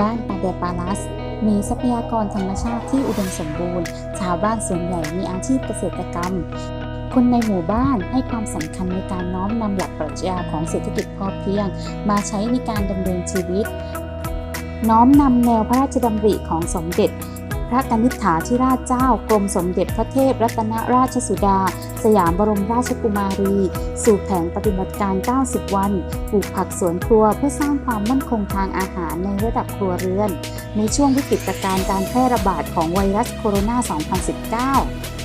บ้านปาเดปาลัส มีทรัพยากรธรรมชาติที่อุดมสมบูรณ์ ชาวบ้านส่วนใหญ่มีอาชีพเกษตรกรรม คนในหมู่บ้านให้ความสำคัญในการน้อมนำหลักปรัชญาของเศรษฐกิจพอเพียง มาใช้ในการดำเนินชีวิต น้อมนำแนวพระราชดำริของสมเด็จ พระกนิษฐาธิราชเจ้ากรมสมเด็จพระเทพรัตนราชสุดา สยามบรมราชกุมารี สู่แผนปฏิบัติการ 90 วันปลูกผักสวนครัวเพื่อสร้างความมั่นคงทางอาหารในระดับครัวเรือน ในช่วงวิกฤตการณ์การแพร่ระบาดของไวรัสโคโรนา 2019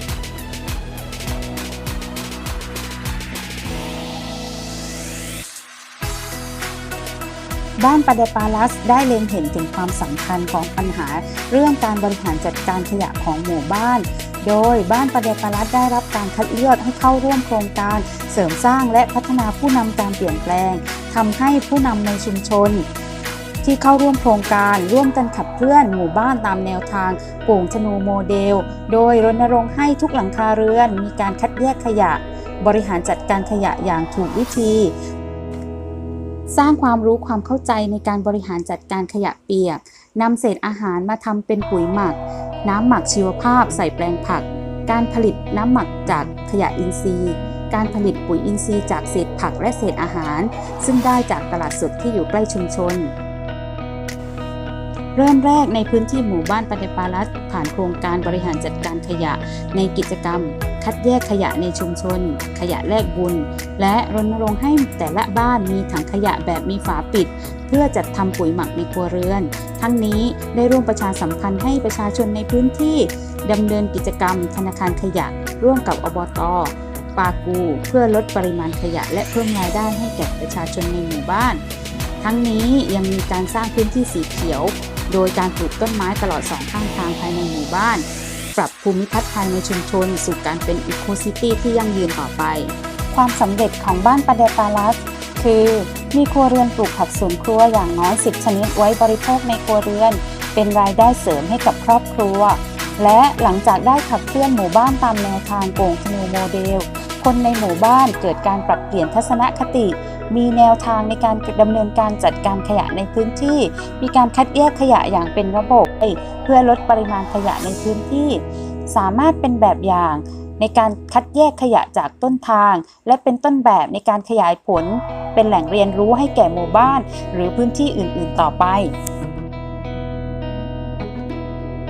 บ้านปาเดปาลัสได้เล็งเห็นถึงความสำคัญของปัญหา เรื่องการบริหารจัดการขยะของหมู่บ้าน โดยบ้านปาเดปาลัสได้รับการคัดเลือกให้เข้าร่วมโครงการเสริมสร้างและพัฒนาผู้นำการเปลี่ยนแปลงทำให้ผู้นำในชุมชน ที่เข้าร่วมโครงการร่วมกันขับเคลื่อนหมู่บ้านตามแนวทางโป่งชนูโมเดล โดยรณรงค์ให้ทุกหลังคาเรือนมีการคัดแยกขยะ บริหารจัดการขยะอย่างถูกวิธี สร้างความรู้ความเข้าใจในการบริหารจัดการขยะเปียกนำเศษอาหารมาทำเป็นปุ๋ยหมัก น้ำหมักชีวภาพใส่แปลงผัก การผลิตน้ำหมักจากขยะอินทรีย์ การผลิตปุ๋ยอินทรีย์จากเศษผักและเศษอาหาร ซึ่งได้จากตลาดสดที่อยู่ใกล้ชุมชน เริ่มแรกในพื้นที่หมู่บ้านปาเดปาลัสผ่านโครงการบริหารจัดการขยะ ในกิจกรรม คัดแยกขยะในชุมชน ขยะแลกบุญ และรณรงค์ให้แต่ละบ้านมีถังขยะแบบมีฝาปิด เพื่อจัดทำปุ๋ยหมักในครัวเรือน ทั้งนี้ได้ร่วมประชาสัมพันธ์ให้ประชาชนในพื้นที่ดำเนินกิจกรรม ธนาคารขยะ ร่วมกับอบตปากู เพื่อลดปริมาณขยะ และเพิ่มรายได้ให้แก่ประชาชนในหมู่บ้าน ทั้งนี้ยังมีการสร้างพื้นที่สีเขียว โดยการปลูกต้นไม้ตลอดสองข้างทางภายในหมู่บ้าน ปรับภูมิทัศน์ภายในชุมชน สู่การเป็นอีโคซิตี้ที่ยั่งยืนต่อไป ความสำเร็จของบ้านปาเดปาลัส คือ มีครัวเรือนปลูกผักสวนครัวอย่างน้อย 10 ชนิดไว้บริโภคในครัวเรือน เป็นรายได้เสริมให้กับครอบครัว และหลังจากได้ขับเคลื่อนหมู่บ้านตามแนวทางโป่งธนูโมเดล คนในหมู่บ้านเกิดการปรับเปลี่ยนทัศนคติ มีแนวทางในการดำเนินการจัดการขยะในพื้นที่ มีการคัดแยกขยะอย่างเป็นระบบเพื่อลดปริมาณขยะในพื้นที่ สามารถเป็นแบบอย่างในการคัดแยกขยะจากต้นทาง และเป็นต้นแบบในการขยายผล เป็นแหล่งเรียนรู้ให้แก่หมู่บ้าน หรือพื้นที่อื่น ๆ ต่อไป